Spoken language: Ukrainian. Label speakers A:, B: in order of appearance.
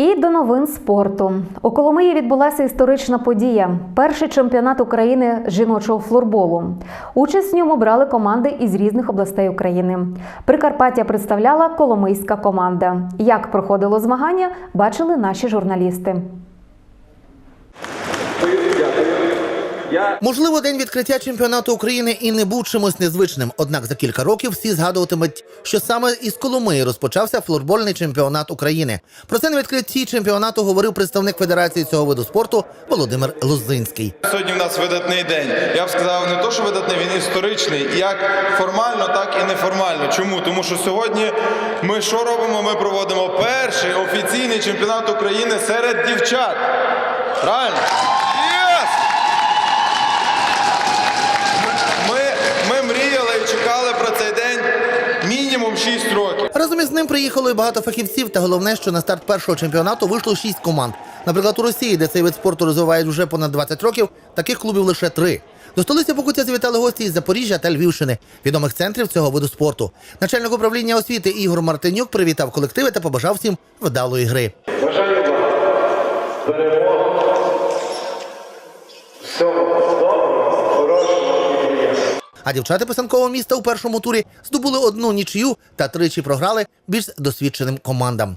A: І до новин спорту у Коломиї відбулася історична подія. Перший чемпіонат України жіночого флорболу. Участь в ньому брали команди із різних областей України. Прикарпаття представляла коломийська команда. Як проходило змагання, бачили наші журналісти.
B: Можливо, день відкриття чемпіонату України і не був чимось незвичним. Однак за кілька років всі згадуватимуть, що саме із Коломиї розпочався флорбольний чемпіонат України. Про це на відкритті чемпіонату говорив представник федерації цього виду спорту Володимир Лозинський.
C: Сьогодні в нас видатний день. Я б сказав, не то, що видатний, він історичний, як формально, так і неформально. Чому? Тому що сьогодні ми що робимо? Ми проводимо перший офіційний чемпіонат України серед дівчат. Правильно? Єс! Ми, ми мріяли і чекали про цей день мінімум 6 років.
B: Разом із ним приїхало і багато фахівців, та головне, що на старт першого чемпіонату вийшло шість команд. Наприклад, у Росії, де цей вид спорту розвивають вже понад 20 років, таких клубів лише три. До столиці Покуття завітали гості із Запоріжжя та Львівщини, відомих центрів цього виду спорту. Начальник управління освіти Ігор Мартинюк привітав колективи та побажав всім вдалої гри.
D: Бажаю вам перемоги,
B: А дівчата писанкового міста у першому турі здобули одну нічию та тричі програли більш досвідченим командам.